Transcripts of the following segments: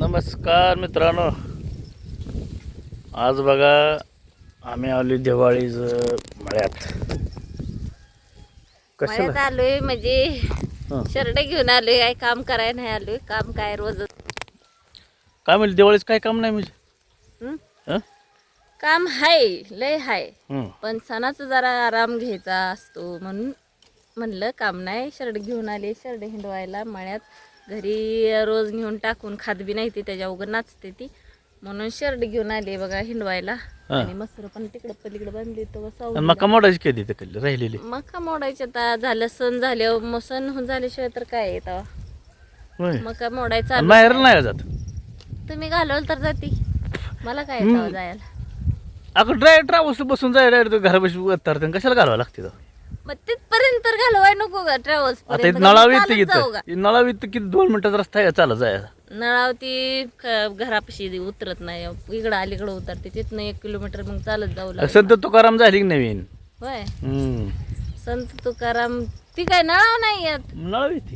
नमस्कार मित्रांनो. आज बघा आम्ही आलो दिवाळीच मळ्यात. मळ्यात आलोय म्हणजे हं. शर्ट घेऊन आलोय काय काम करायला नाही आलोय काम काय रोज काय म्हणले दिवाळीच काय काम नाही म्हणजे? हं? काम हाय लय हाय. हं. पण सणाचा जरा आराम घ्यायचा असतो म्हणून म्हणलं काम नाही शर्ट घेऊन आले शर्ट हिंडवायला मळ्यात. घरी रोज नेऊन टाकून खात बी नाही ती त्याच्या उघड नाचते ती. म्हणून शर्ट घेऊन आले बघा हिंडवायला. आणि मसर पण तिकडं पलीकडे बांधली तो आणि मका मोडायची कधी ते कधी राहिलेली? मका मोडायचं आता झालं सण झाल्यावर मग सण होऊन झाल्याशिवाय तर काय येत मका मोडायचा बाहेर नाही जात? तुम्ही घालवल तर जाती. मला काय येतं जायला? अगं ड्राय ट्रॅव्हल्स बसून जाय डायरेक्ट घरापाशी उतरते कशाला घालावं लागते तो? मग तिथपर्यंत तर घालवाय नको का ट्रॅव्हल्स आता इथं इथं किती दोन मिनिटाचा रस्ता आहे चालत जायचा नळावती क- घरापाशी उतरत नाही. इकडं अलीकडं उतरते तिथनं एक किलोमीटर मग चालत जाऊ लागतं संत तुकाराम झाली की नवीन? होय. हम्म. संत तुकाराम ती काय नळाव नाही येत?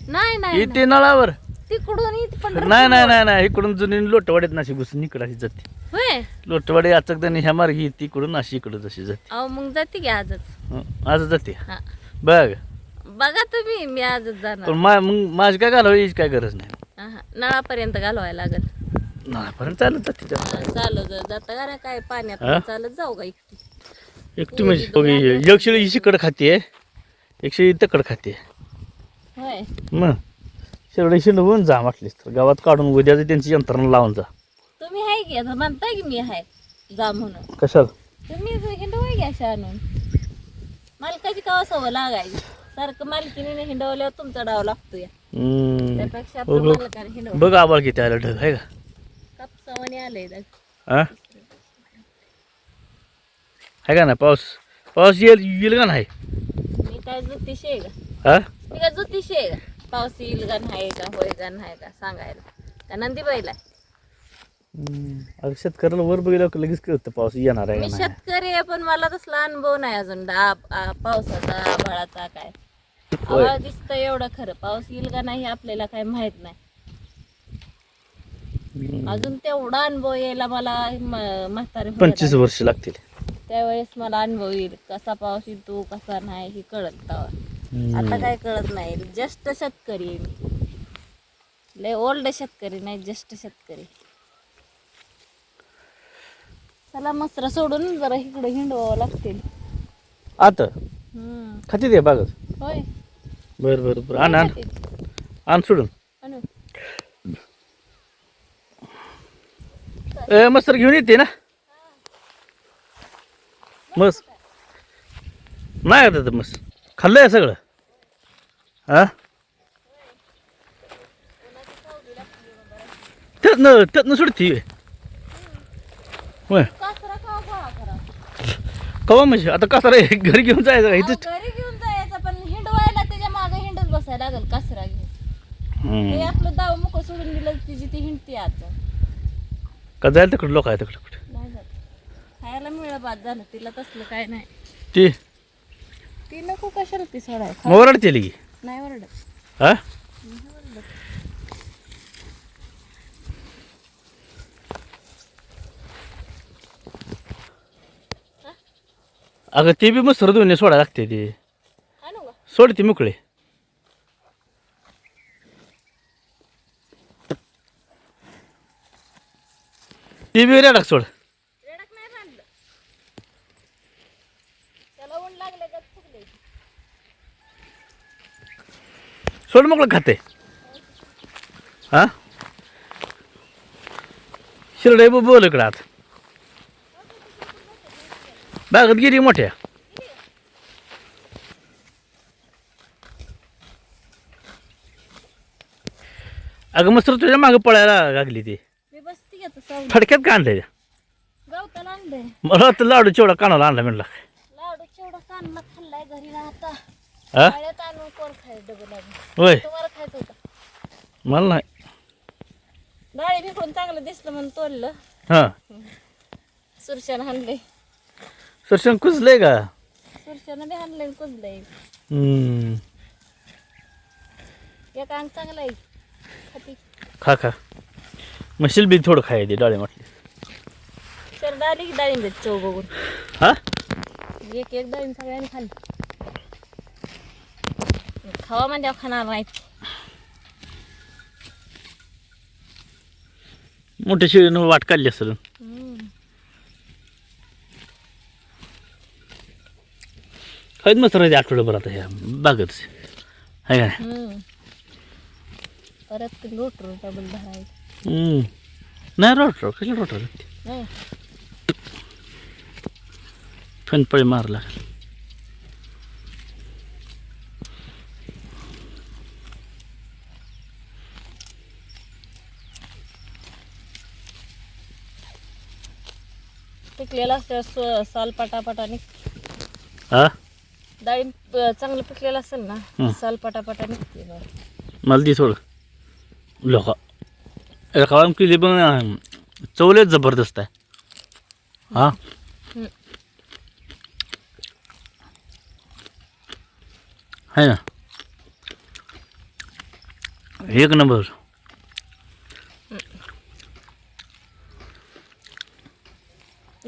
नाही नाही. नळावर? तिकडून इथं पण नाही नाही नाही नाही इकडून जुनी लोटवाडीत नाशी घुसून इकडं अशी जाते. होय? लोटवाडी अचक त्याने ह्या मार्गी तिकडून अशी इकडं जशी जाते. अहो मग जाते की आजच. हं, आज जाते. हा. बघ. बघा तुम्ही मी आजच जाणार. पण मा मग माझी काय घालावं याची काय गरज नाही. हा, नळापर्यंत घालवायला लागल. नापर्यंत चालत जाते जास्त. चालत जाता का नाही काय हा? पाण्यात चालत जाऊ का एकटी एकटी म्हणजे बघ, एक शिळी शिकड खाते एक शिळी तकड खाते होय. मग? शेवढे शिंडवून जा म्हटलीस तर. गावात काढून उद्याच त्यांची यंत्रणा लावून जा. तुम्ही आहे की आता? म्हणताय की मी आहे. जा म्हणून. कशाला? तुम्ही हिंडवाय घ्या अशा आणून? मालकाची कवा सवय लागायची? सारखं मालकीने हिंडवल्यावर तुमचा डाव लागतो या हम्म. त्यापेक्षा बघ आपलं बघ. मालकाने हिंडव बघ आबाळ किती आलं ढग आहे का? कापसावाने आलंय. हा आहे का ना पाऊस? पाऊस येईल येईल का नाही? मी काय ज्योतिषी आहे का? हा मी काय ज्योतिषी आहे का? पाऊस येईल का नाही का होय का नाही का सांगायला का नंदी बैला हम्म. अगं शेतकऱ्याला वर बघितलं की लगेच कळतं पाऊस येणार आहे मी का नाही शेतकरी आहे पण मला तसला अनुभव नाही अजून आ- पावसाचा आभाळाचा काय होय. आभाळ दिसतं एवढं खरं पाऊस येईल का नाही हे आपल्याला काय माहीत नाही हम्म. अजून तेवढा अनुभव यायला मला म- म्हातारे होण्यात पंचवीस. वर्ष लागतील त्यावेळेस मला अनुभव येईल कसा पाऊस येतो कसा नाही हे कळत तेव्हा. आता काय कळत नाही. जस्ट शेतकरी आहे मी. लय ओल्ड शेतकरी नाही जस्ट शेतकरी. चला मसरा सोडून जरा इकडे हिंडवावं लागतील. आता. हम्म. खाते ते बागत होय. बर बर बर. आण आण. आण सोडून. आणू. ए मस्तर घेऊन येते ना? मस. नाही आता मस. खाल्लंय सगळं. हा त्यातनं त्यातनं सुटती होय. कासरा का गोळा करा कवा म्हणजे आता कसा रे घरी घेऊन जायचं का इथंच घरी घेऊन जायचं पण हिंडवायला त्याच्यामागे हिंडत बसायला लागल कासरा घेऊन. हम्म. हे आपलं दाव मुख सोडून दिलं तिची ती हिंडते आता का जायला तिकडं? लोक आहे तिकडं कुठे? नाही जात. खायला मिळलं बाद झालं. तिला तसलं काय नाही. ती? ती नको कशाला ती सोडाय मग ओरडते की नाही ओरडत. हा? अगं ते बी मस्त दोन्ही सोडा लागते ते. सोडते मोकळे. ते बी रेडाक सोड रेडक नाही बांधलं त्याला ऊन लागले का चुकले सोड मोकळं खाते. हा? शिरडे बोल इकडं आत. बागत गिरी मोठ्या. अगं मस्त तुझ्या मागं पळायला लागली ती. फडक्यात का आणलंय? मला लाडू चिवडा कानाला आणला म्हणला. लाडू चिवडा कानला खाल्लाय घरी राहता शाळेत आणून कोण खायचं लागून होय. तुम्हाला खायचं होतं? मला नाही. डाळी भिकून चांगलं दिसलं म्हणून तोडलं. हां. सुरशानं हाणलंय. सरशन कुजलंय का? सुरशानं बी हाणलंय कुजलंय. हम्म. एक अंग चांगलं आहे. खाती. खा खा. म्हशील बी थोडं खायचे डाळे म्हटले. आली की डाळिंब चव बघून. हा? एक एक डाळिंब सगळ्यांनी खाल्ली. खावा म्हणजे खाणार नाहीत. मोठ्या शिळीनं वाट काढली असेल. खायत मस्त राहते आठवड्याभर आता ह्या बागच आहे का. परत ते लोटर डबल भरायचं हम्म. नाही रोटर. कशाला रोटर? फणपळी मारला. पिकलेला साल पटापटा निघते हा? डाळिंब अं, चांगलं पिकलेलं असेल ना साल पटापटा बघ. मला दे थोडं. लोका. एका केली पण चवलेच ज़बरदस्त आहे. हा? हं. आहे ना. एक नंबर.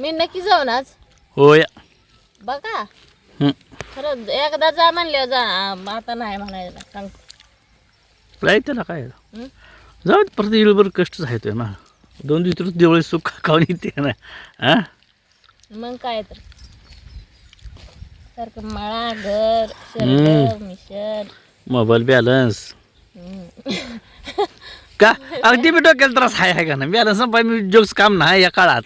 मी नक्की जाऊन आज. होय. बघा. हं. खरं एकदा जा म्हणल्यावर जा आता नाही म्हणायला. काय त्याला काय? हं? जाऊ दे, परत येईल बरं कष्टच आहे ते ना. दोन दिवस दिवळी सुख खाऊन येते ना. हा मग काय तर. सारखं मळा घर. Shirt mission mobile balance. का? अगदी मी डोक्याला त्रास आहे आहे का ना बॅलन्स संपाय मी जोक्स काम नाही या काळात.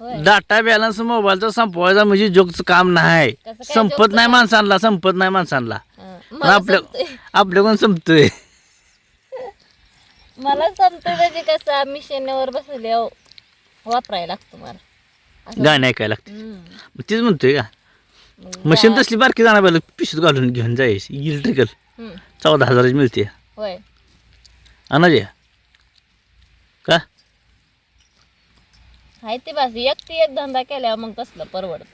डाटा बॅलन्स मोबाईलचा संपवायचा म्हणजे जोगचं काम नाही. काय संपत नाही? माणसांना संपत नाही माणसांना. पण मला आपल्या संपतंय. आपल्याकडून संपतोय. मला संपतंय म्हणजे कसं मिशनवर बसले वापरायला लागतो मला. असं- गाणे ऐकायला लागते. हम्म. मग तेच म्हणतोय का? मग मशीन तसली बारकी जाणार पाहिजे पिशवीत घालून घेऊन जायची इलेक्ट्रिकल. हम्म. चौदा हजाराची मिळते. होय. अनाजे का? आहे ते बस एक ते एक धंदा केल्यावर मग कसलं परवडत?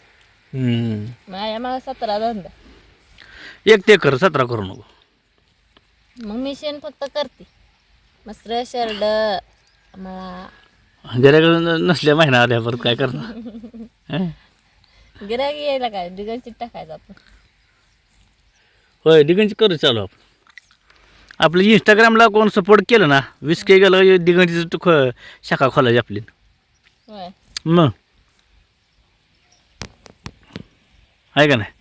हम्म. माझ्या मागे सतरा धंदा. एक ते कर सतरा करू नको. मग मिशन फक्त करते. मस्त्र शर्ट मला गिऱ्हाईक नसल्या महिना आल्या परत काय करणार? हं? गिरागी यायला काय? डिगनशीट टाकायचं आपण. होय दिगंची करू चालू आपण. आपलं इंस्टाग्रामला कोण सपोर्ट केलं ना वीस के गेलं दिगंजीचं ख शाखा खोलायची आपली. मग. आहे का नाही?